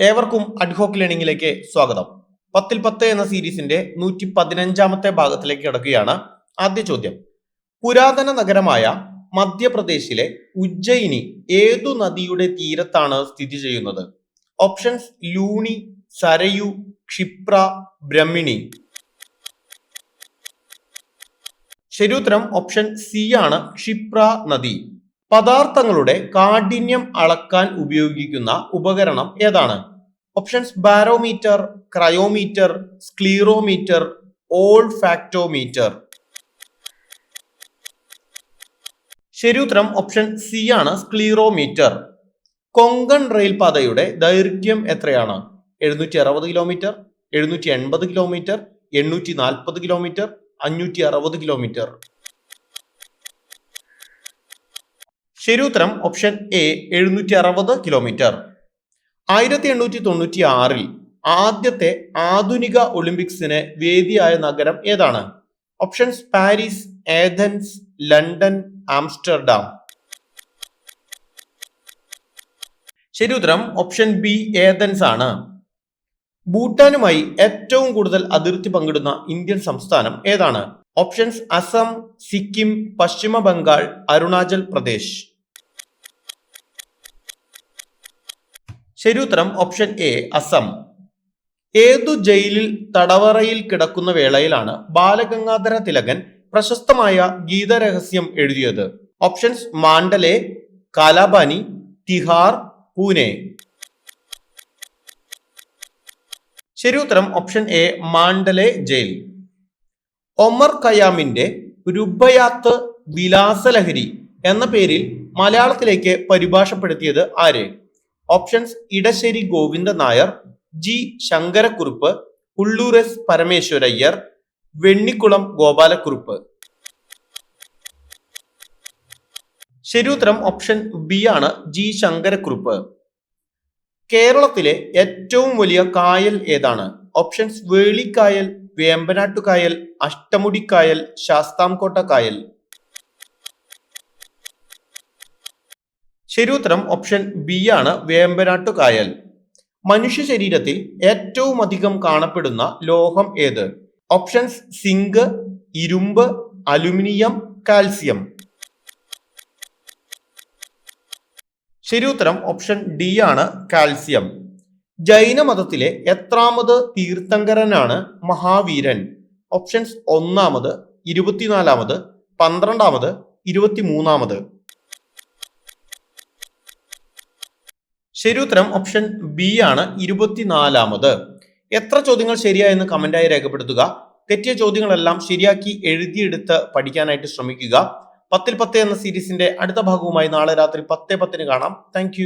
ഏവർക്കും അഡ്ഹോക്ക് ലേണിംഗിലേക്ക് സ്വാഗതം. പത്തിൽ പത്ത് എന്ന സീരീസിന്റെ നൂറ്റി പതിനഞ്ചാമത്തെ ഭാഗത്തിലേക്ക് കിടക്കുകയാണ് ആദ്യ ചോദ്യം. പുരാതന നഗരമായ മധ്യപ്രദേശിലെ ഉജ്ജയിനി ഏതു നദിയുടെ തീരത്താണ് സ്ഥിതി ചെയ്യുന്നത്? ഓപ്ഷൻസ് ലൂണി സരയു ക്ഷിപ്ര ബ്രഹ്മിണി. ശരി ഉത്തരം ഓപ്ഷൻ സി ആണ് ക്ഷിപ്ര നദി. പദാർത്ഥങ്ങളുടെ കാഠിന്യം അളക്കാൻ ഉപയോഗിക്കുന്ന ഉപകരണം ഏതാണ്? Options barometer cryometer sclerometer olfactometer ശരിയുത്തരം ഓപ്ഷൻ സി ആണ് സ്ക്ലീറോമീറ്റർ കൊങ്കൺ റെയിൽപാതയുടെ ദൈർഘ്യം എത്രയാണ്? എഴുന്നൂറ്റി അറുപത് കിലോമീറ്റർ എഴുന്നൂറ്റി എൺപത് കിലോമീറ്റർ എണ്ണൂറ്റി നാൽപ്പത് കിലോമീറ്റർ അഞ്ഞൂറ്റി അറുപത് കിലോമീറ്റർ ശരിയുത്തരം ഓപ്ഷൻ എ എഴുന്നൂറ്റി അറുപത് കിലോമീറ്റർ. ആയിരത്തി എണ്ണൂറ്റി തൊണ്ണൂറ്റി ആറിൽ ആദ്യത്തെ ആധുനിക ഒളിമ്പിക്സിന് വേദിയായ നഗരം ഏതാണ്? Options Paris Athens London Amsterdam. ശരി ഉത്തരം ഓപ്ഷൻ ബി ഏഥൻസ് ആണ്. ഭൂട്ടാനുമായി ഏറ്റവും കൂടുതൽ അതിർത്തി പങ്കിടുന്ന ഇന്ത്യൻ സംസ്ഥാനം ഏതാണ്? ഓപ്ഷൻസ് അസം സിക്കിം പശ്ചിമ ബംഗാൾ അരുണാചൽ പ്രദേശ്. ശരി ഉത്തരം ഓപ്ഷൻ എ അസം. ഏതു ജയിലിൽ തടവറയിൽ കിടക്കുന്ന വേളയിലാണ് ബാലഗംഗാധര തിലകൻ പ്രശസ്തമായ ഗീതരഹസ്യം എഴുതിയത്? Options Mandalay Kalapani Tihar Pune. ശരിയുത്തരം option A Mandalay jail. Omar ഖയാമിന്റെ Rubaiyat Vilasalahari എന്ന പേരിൽ മലയാളത്തിലേക്ക് പരിഭാഷപ്പെടുത്തിയത് ആര്? Options Edasseri Govinda Nair G Sankarakurup Ulloor S Parameswarayyar Vennikkulam Gopalakurup. ശരിയുത്തരം ഓപ്ഷൻ ബി ആണ് ജി ശങ്കരക്കുറുപ്പ്. കേരളത്തിലെ ഏറ്റവും വലിയ കായൽ ഏതാണ്? ഓപ്ഷൻസ് വേളിക്കായൽ വേമ്പനാട്ടുകായൽ അഷ്ടമുടിക്കായൽ ശാസ്താംകോട്ട കായൽ. ശരിയുത്തരം ഓപ്ഷൻ ബി ആണ് വേമ്പനാട്ടു കായൽ മനുഷ്യ ശരീരത്തിൽ ഏറ്റവും അധികം കാണപ്പെടുന്ന ലോഹം ഏത്? ഓപ്ഷൻസ് സിങ്ക് ഇരുമ്പ് അലുമിനിയം കാൽസ്യം ശരിയുത്തരം ഓപ്ഷൻ ഡി ആണ് കാൽസ്യം ജൈനമതത്തിലെ എത്രാമത് തീർത്ഥങ്കരനാണ് മഹാവീരൻ? ഓപ്ഷൻസ് ഒന്നാമത് ഇരുപത്തിനാലാമത് പന്ത്രണ്ടാമത് ഇരുപത്തിമൂന്നാമത്. ശരിയുത്തരം ഓപ്ഷൻ ബി ആണ്. ഇരുപത്തിനാലാമത്. എത്ര ചോദ്യങ്ങൾ ശരിയായെന്ന് കമന്റായി രേഖപ്പെടുത്തുക. തെറ്റിയ ചോദ്യങ്ങളെല്ലാം ശരിയാക്കി എഴുതിയെടുത്ത് പഠിക്കാനായിട്ട് ശ്രമിക്കുക. പത്തിൽ പത്ത് എന്ന സീരീസിന്റെ അടുത്ത ഭാഗവുമായി നാളെ രാത്രി പത്തേ പത്തിന് കാണാം. താങ്ക്